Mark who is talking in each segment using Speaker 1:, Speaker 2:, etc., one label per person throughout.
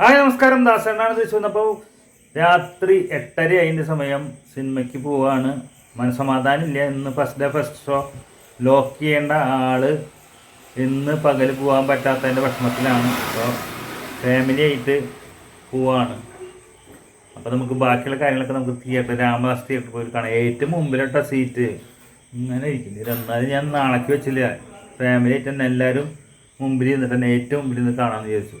Speaker 1: Hi നമസ്കാരം. ദാസണ്ണാണ് തിരിച്ചു വന്നപ്പോൾ രാത്രി എട്ടര അതിന്റെ സമയം സിനിമയ്ക്ക് പോവാണ്. മനസമാധാനം ഇല്ല ഇന്ന് first day first show lock ചെയ്യേണ്ട ആൾ ഇന്ന് പകൽ പോകാൻ പറ്റാത്തതിന്റെ വിഷമത്തിലാണ്. അപ്പോൾ ഫാമിലി ആയിട്ട് പോവാണ്. അപ്പോൾ നമുക്ക് ബാക്കിയുള്ള കാര്യങ്ങളൊക്കെ നമുക്ക് തിയേറ്റർ രാമദാസ് തിയേറ്റർ പോയി കാണാം. ഏറ്റവും മുമ്പിലിട്ട സീറ്റ് ഇങ്ങനെ ഇരിക്കില്ല എന്നാലും ഞാൻ നാളേക്ക് വെച്ചില്ല. ഫാമിലി ആയിട്ട് തന്നെ എല്ലാവരും മുമ്പിൽ നിന്നിട്ട് തന്നെ ഏറ്റവും മുമ്പിൽ നിന്ന് കാണാമെന്ന് വിചാരിച്ചു.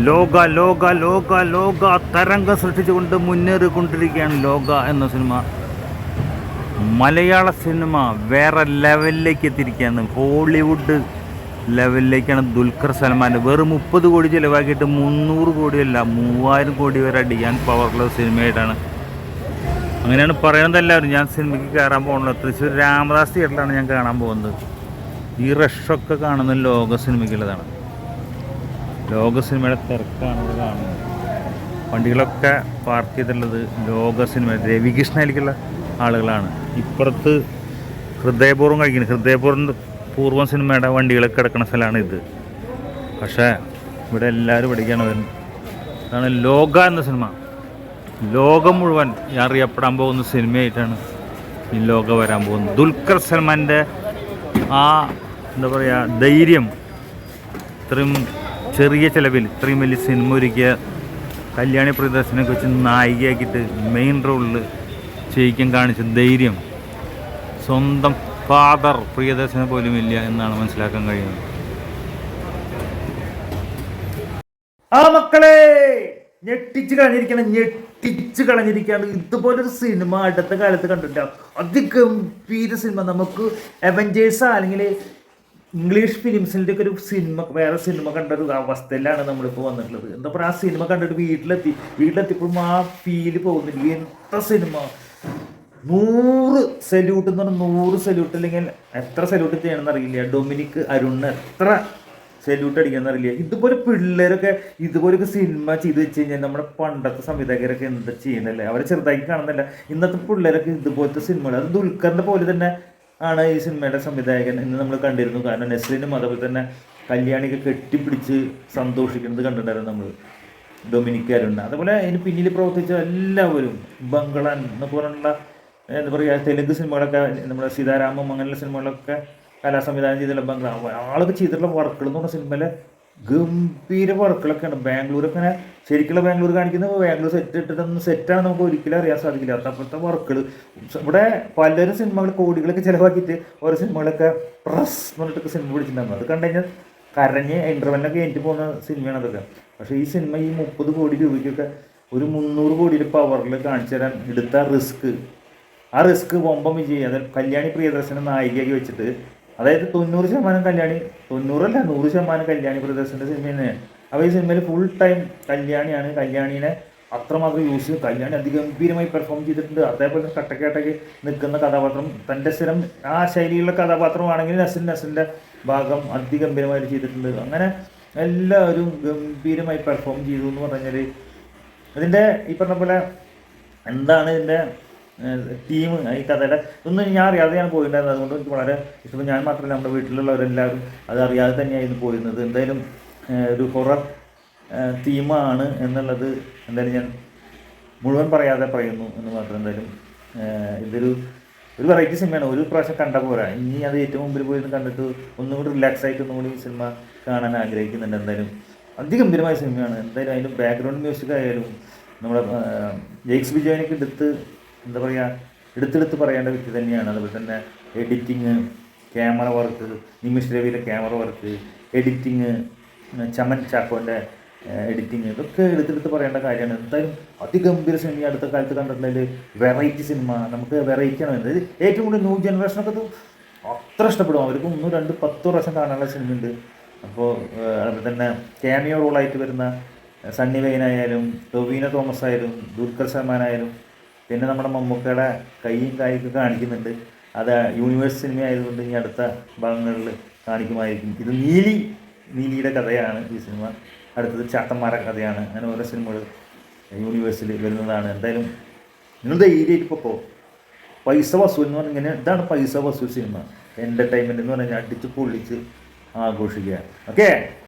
Speaker 1: ലോക ലോക ലോക ലോക തരംഗം സൃഷ്ടിച്ചുകൊണ്ട് മുന്നേറിക്കൊണ്ടിരിക്കുകയാണ് ലോക എന്ന സിനിമ. മലയാള സിനിമ വേറെ ലെവലിലേക്ക് എത്തിയിരിക്കുകയാണ്. ഹോളിവുഡ് ലെവലിലേക്കാണ് ദുൽഖർ സൽമാൻ വെറും മുപ്പത് കോടി ചിലവാക്കിയിട്ട് മുന്നൂറ് കോടിയല്ല മൂവായിരം കോടി വരെ അടിക്കാൻ പവറുള്ള സിനിമയായിട്ടാണ്. അങ്ങനെയാണ് പറയുന്നത് എല്ലാവരും. ഞാൻ സിനിമയ്ക്ക് കയറാൻ പോകണല്ലോ. തൃശ്ശൂർ രാമദാസ് തിയേറ്ററിലാണ് ഞാൻ കാണാൻ പോകുന്നത്. ഈ റഷൊക്കെ കാണുന്ന ലോക സിനിമയ്ക്കുള്ളതാണ്. ലോക സിനിമയുടെ തിരക്കാണ് ഇവിടെ കാണുന്നത് വണ്ടികളൊക്കെ പാർക്ക് ചെയ്തിട്ടുള്ളത് ലോക സിനിമ രവികൃഷ്ണയിലേക്കുള്ള ആളുകളാണ്. ഇപ്പുറത്ത് ഹൃദയപൂർവം കഴിക്കുന്നത് ഹൃദയപൂർവം പൂർവം സിനിമയുടെ വണ്ടികളൊക്കെ കിടക്കുന്ന സ്ഥലമാണ് ഇത്. പക്ഷേ ഇവിടെ എല്ലാവരും ഇവിടേക്കാണ് വരുന്നത് അതാണ് ലോക എന്ന സിനിമ. ലോകം മുഴുവൻ അറിയപ്പെടാൻ പോകുന്ന സിനിമയായിട്ടാണ് ഈ ലോക വരാൻ പോകുന്നത്. ദുൽഖർ സൽമാന്റെ ആ എന്താ പറയുക ധൈര്യം ഇത്രയും ചെറിയ ചിലവിൽ ഇത്രയും വലിയ സിനിമ ഒരുക്കിയ കല്യാണി പ്രിയദർശനൊക്കെ വെച്ച് നായികയാക്കിയിട്ട് മെയിൻ റോളിൽ ചെയ്യിക്കാൻ കാണിച്ച ധൈര്യം സ്വന്തം ഫാദർ പ്രിയദർശന പോലും ഇല്ല എന്നാണ് മനസ്സിലാക്കാൻ കഴിയുന്നത്. ആ മക്കളെ ഞെട്ടിച്ച് കളഞ്ഞിരിക്കണം ഞെട്ടിച്ച് കളഞ്ഞിരിക്കുകയാണ്. ഇതുപോലൊരു സിനിമ അടുത്ത കാലത്ത് കണ്ടിട്ടില്ല. അതിഗംഭീര സിനിമ നമുക്ക് അവഞ്ചേഴ്സ് അല്ലെങ്കിൽ ഇംഗ്ലീഷ് ഫിലിംസിന്റെ ഒക്കെ ഒരു സിനിമ വേറെ സിനിമ കണ്ട ഒരു അവസ്ഥയിലാണ് നമ്മളിപ്പോൾ വന്നിട്ടുള്ളത്. എന്താ പറയുക ആ സിനിമ കണ്ടിട്ട് വീട്ടിലെത്തി വീട്ടിലെത്തിയപ്പോഴും ആ ഫീൽ പോകുന്നില്ല. എത്ര സിനിമ? നൂറ് സല്യൂട്ട് എന്ന് പറഞ്ഞാൽ നൂറ് സല്യൂട്ട് അല്ലെങ്കിൽ എത്ര സല്യൂട്ട് ചെയ്യണമെന്ന് അറിയില്ല ഡൊമിനിക് അരുണിന് എത്ര സല്യൂട്ട് അടിക്കണം അറിയില്ല ഇതുപോലെ പിള്ളേരൊക്കെ ഇതുപോലൊക്കെ സിനിമ ചെയ്ത് വെച്ച് കഴിഞ്ഞാൽ നമ്മുടെ പണ്ടത്തെ സംവിധായകരൊക്കെ എന്താ ചെയ്യുന്നല്ലേ? അവരെ ചെറുതാക്കി കാണുന്നില്ല? ഇന്നത്തെ പിള്ളേരൊക്കെ ഇതുപോലത്തെ സിനിമകൾ. അത് ദുൽഖറിന്റെ പോലെ തന്നെ ആണ് ഈ സിനിമയുടെ സംവിധായകൻ എന്ന് നമ്മൾ കണ്ടിരുന്നു. കാരണം നെസ്ലിനും അതുപോലെ തന്നെ കല്യാണിക്ക് കെട്ടിപ്പിടിച്ച് സന്തോഷിക്കുന്നത് കണ്ടിട്ടുണ്ടായിരുന്നു നമ്മൾ ഡൊമിനിക്കാരുണ്ട് അതുപോലെ അതിന് പിന്നിൽ പ്രവർത്തിച്ച എല്ലാവരും ബംഗളാൻ എന്നൊക്കെ പോലുള്ള എന്താ പറയുക തെലുങ്ക് സിനിമകളൊക്കെ നമ്മുടെ സീതാരാമം അങ്ങനെയുള്ള സിനിമകളൊക്കെ കലാസംവിധാനം ചെയ്തിട്ടുള്ള ബംഗ്ലാ ആളൊക്കെ ചെയ്തിട്ടുള്ള വർക്കുകൾ എന്ന് പറഞ്ഞ സിനിമയിലെ ഗംഭീര വർക്കുകളൊക്കെയാണ് ബാംഗ്ലൂരൊക്കെ ഇങ്ങനെ ശരിക്കുള്ള ബാംഗ്ലൂർ കാണിക്കുന്ന ബാംഗ്ലൂർ സെറ്റ് ഇട്ടിട്ടൊന്നും സെറ്റാണ് നമുക്ക് ഒരിക്കലും അറിയാൻ സാധിക്കില്ല. അത്തപ്പോഴത്തെ വർക്കുകൾ ഇവിടെ പലരും സിനിമകൾ കോടികളൊക്കെ ചിലവാക്കിയിട്ട് ഓരോ സിനിമകളൊക്കെ പ്രസ് എന്ന് പറഞ്ഞിട്ടൊക്കെ സിനിമ പിടിച്ചിട്ടുണ്ടാകും അത് കണ്ടു കഴിഞ്ഞാൽ കരഞ്ഞ് ഇന്റർവെല്ലൊക്കെ എനിക്ക് പോകുന്ന സിനിമയാണ് അതൊക്കെ. പക്ഷേ ഈ സിനിമ ഈ മുപ്പത് കോടി രൂപയ്ക്കൊക്കെ ഒരു മുന്നൂറ് കോടിയുടെ പവറിൽ കാണിച്ചു തരാൻ എടുത്ത റിസ്ക്. ആ റിസ്ക് ബൊമ്പം വിജയ് അതായത് കല്യാണി പ്രിയദർശന നായികയാക്കി വെച്ചിട്ട് അതായത് തൊണ്ണൂറ് ശതമാനം കല്യാണി തൊണ്ണൂറല്ല നൂറ് ശതമാനം കല്യാണി പ്രിയദർശന്റെ സിനിമ തന്നെയാണ് അപ്പോൾ ഈ സിനിമയിൽ ഫുൾ ടൈം കല്യാണിയാണ്. കല്യാണീനെ അത്രമാത്രം യൂസ് ചെയ്ത് കല്യാണി അതിഗംഭീരമായി പെർഫോം ചെയ്തിട്ടുണ്ട്. അതേപോലെ കട്ടക്കേട്ടയ്ക്ക് നിൽക്കുന്ന കഥാപാത്രം തന്റെ സ്ഥിരം ആ ശൈലിയിലുള്ള കഥാപാത്രമാണെങ്കിൽ നസിൻ നസിന്റെ ഭാഗം അതിഗംഭീരമായി ചെയ്തിട്ടുണ്ട്. അങ്ങനെ എല്ലാവരും ഗംഭീരമായി പെർഫോം ചെയ്തു എന്ന് പറഞ്ഞാൽ ഇതിന്റെ ഈ പറഞ്ഞ പോലെ എന്താണ് ഇതിന്റെ ടീം ഈ കഥയുടെ ഇതൊന്നും ഞാൻ അറിയാതെ ഞാൻ പോയിട്ടുണ്ടായിരുന്നു അതുകൊണ്ട് എനിക്ക് വളരെ ഇഷ്ടപ്പെട്ടു. ഞാൻ മാത്രമല്ല നമ്മുടെ വീട്ടിലുള്ളവരെല്ലാവരും അത് അറിയാതെ തന്നെയായിരുന്നു പോയിരുന്നത്. എന്തായാലും ഒരു ഹൊറർ തീമാണ് എന്നുള്ളത് എന്തായാലും ഞാൻ മുഴുവൻ പറയാതെ പറയുന്നു എന്ന് മാത്രം എന്തായാലും ഇതൊരു ഒരു വെറൈറ്റി സിനിമയാണ് ഒരു പ്രാവശ്യം കണ്ട പോരാ. ഇനി അത് ഏറ്റവും മുമ്പിൽ പോയിരുന്നു കണ്ടിട്ട് ഒന്നും കൂടി റിലാക്സ് ആയിട്ട് ഒന്നും കൂടി ഈ സിനിമ കാണാൻ ആഗ്രഹിക്കുന്നുണ്ട് എന്തായാലും. അതിഗംഭീരമായ സിനിമയാണ് എന്തായാലും അതിന്റെ ബാക്ക്ഗ്രൗണ്ട് മ്യൂസിക് ആയാലും നമ്മുടെ ജെയ്ക്സ് വിജയനൊക്കെ എടുത്ത് എന്താ പറയുക എടുത്തെടുത്ത് പറയേണ്ട വ്യക്തി തന്നെയാണ്. അതുപോലെ തന്നെ എഡിറ്റിങ് ക്യാമറ വർക്ക് നിമിഷ് രവിയുടെ ക്യാമറ വർക്ക് എഡിറ്റിങ് ചമൻ ചാക്കോന്റെ എഡിറ്റിങ് ഇതൊക്കെ എടുത്തെടുത്ത് പറയേണ്ട കാര്യമാണ്. എന്തായാലും അതിഗംഭീര സിനിമ അടുത്ത കാലത്ത് കണ്ടിട്ടുണ്ടെങ്കിൽ വെറൈറ്റി സിനിമ നമുക്ക് വെറൈറ്റിയാണ് വരുന്നത്. ഇത് ഏറ്റവും കൂടുതൽ ന്യൂ ജനറേഷനൊക്കെ അത്ര ഇഷ്ടപ്പെടും. അവർക്ക് ഒന്നും രണ്ട് പത്ത് പ്രാവശ്യം കാണാനുള്ള സിനിമയുണ്ട് അപ്പോൾ അതുപോലെ തന്നെ ക്യാമിയോ റോളായിട്ട് വരുന്ന സണ്ണി വെയിനായാലും ടൊവീന തോമസ് ആയാലും ദുൽഖർ സൽമാൻ ആയാലും പിന്നെ നമ്മുടെ മമ്മൂക്കയുടെ കൈയും കായൊക്കെ കാണിക്കുന്നുണ്ട്. അത് യൂണിവേഴ്സ് സിനിമ ആയതുകൊണ്ട് ഇനി അടുത്ത ഭാഗങ്ങളിൽ കാണിക്കുമായിരിക്കും. ഇത് നീലി നീലിയുടെ കഥയാണ് ഈ സിനിമ അടുത്തത് ചാത്തന്മാരെ കഥയാണ്. അങ്ങനെ ഓരോ സിനിമകൾ യൂണിവേഴ്സിൽ വരുന്നതാണ്. എന്തായാലും നിങ്ങൾ ധൈര്യമായിട്ട് ഇപ്പോൾ പൈസ വസൂൽ എന്ന് പറഞ്ഞാൽ ഇങ്ങനെ ഇതാണ് പൈസ വസൂൽ സിനിമ എന്റർടൈൻമെന്റ് എന്ന് പറഞ്ഞാൽ അടിച്ച് പൊള്ളിച്ച് ആഘോഷിക്കുക. ഓക്കെ